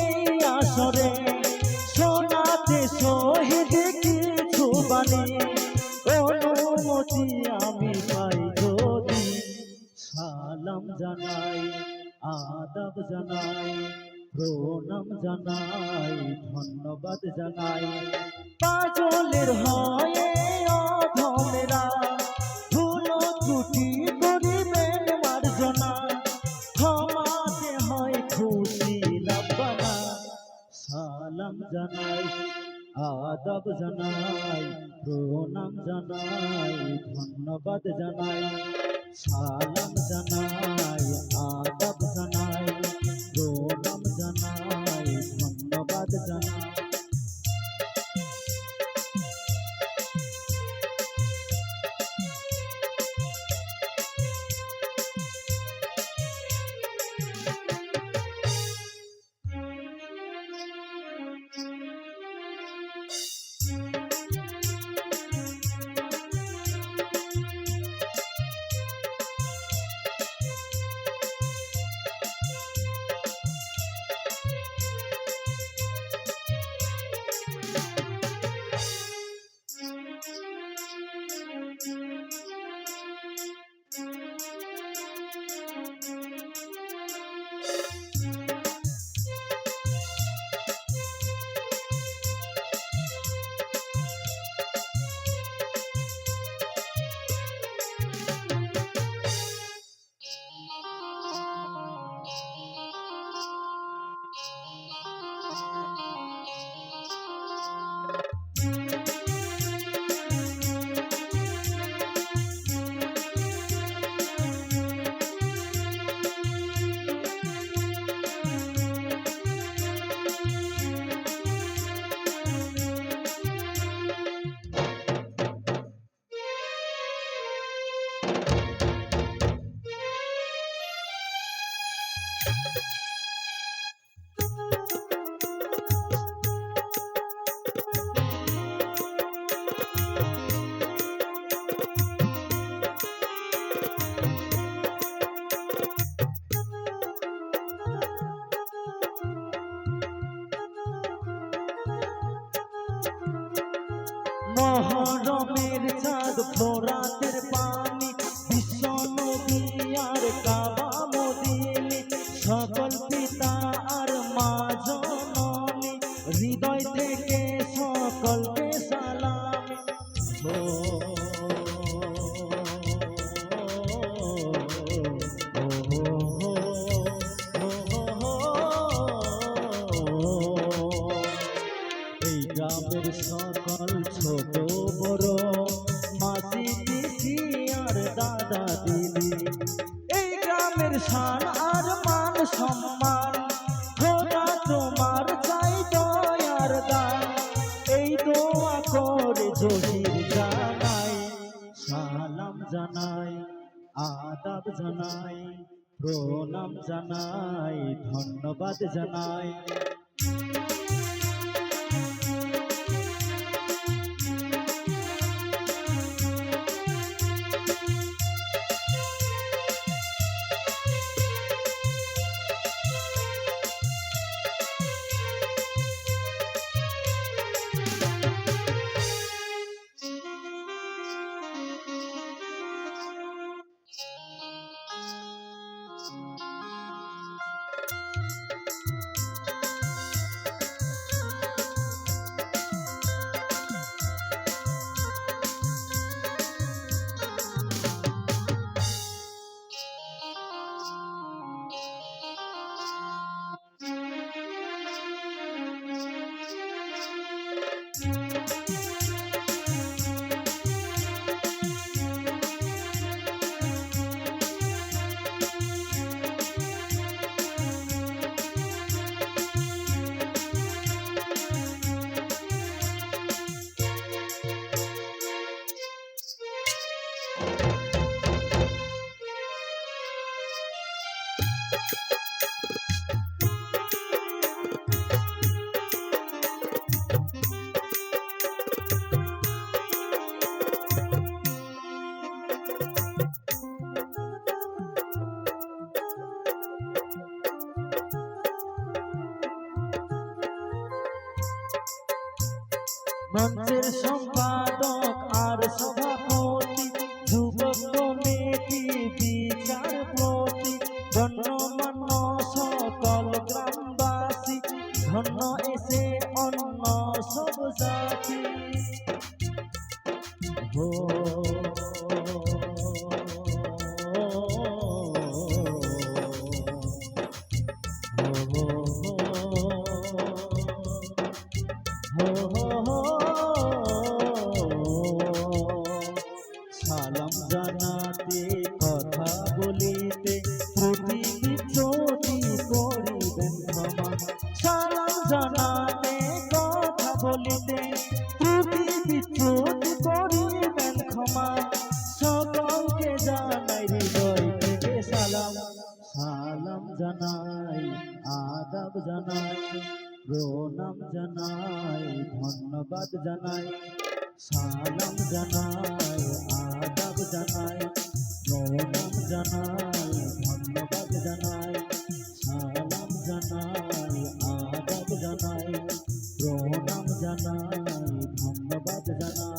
এই আসরে, শোনাতে শহীদ কিছু বাণী। অনুমতি আমি পাই যদি সালাম জানাই, আদাব জানাই, প্রণাম জানাই, ধন্যবাদ জানাই। পাজলের হয়ে অধমেরা ভুল ত্রুটি আদাব জানাই প্রণাম জানাই ধন্যবাদ জানাই সালাম জানাই আদাব জানাই প্রণাম জানাই ধন্যবাদ জানাই। মহরমের চাঁদ ফোরাতের পানি। সকলকে সালামি। এই গ্রামের সকল ছোট বড় মাসি, পিসি আর দাদা, দিদি। এই গ্রামের শান আর মান সম্মান আদাব জানাই প্রণাম জানাই ধন্যবাদ জানাই। মন্দির সম্পাদক আর সভা সালাম জানাতে কথা বলিতে ত্রুটি বিচ্যুতি করিবেন ক্ষমা। সালাম জানাতে কথা বলিতে ত্রুটি বিচ্যুতি করিবেন ক্ষমা। সকলকে জানাই হৃদয় থেকে সালাম। সালাম জানাই, আদাব জানাই, প্রণাম জানাই, ধন্যবাদ জানাই। সালাম জানাই আদাব জানাই প্রণাম জানাই ধন্যবাদ জানাই সালাম জানাই আদাব জানাই প্রণাম জানাই ধন্যবাদ জানাই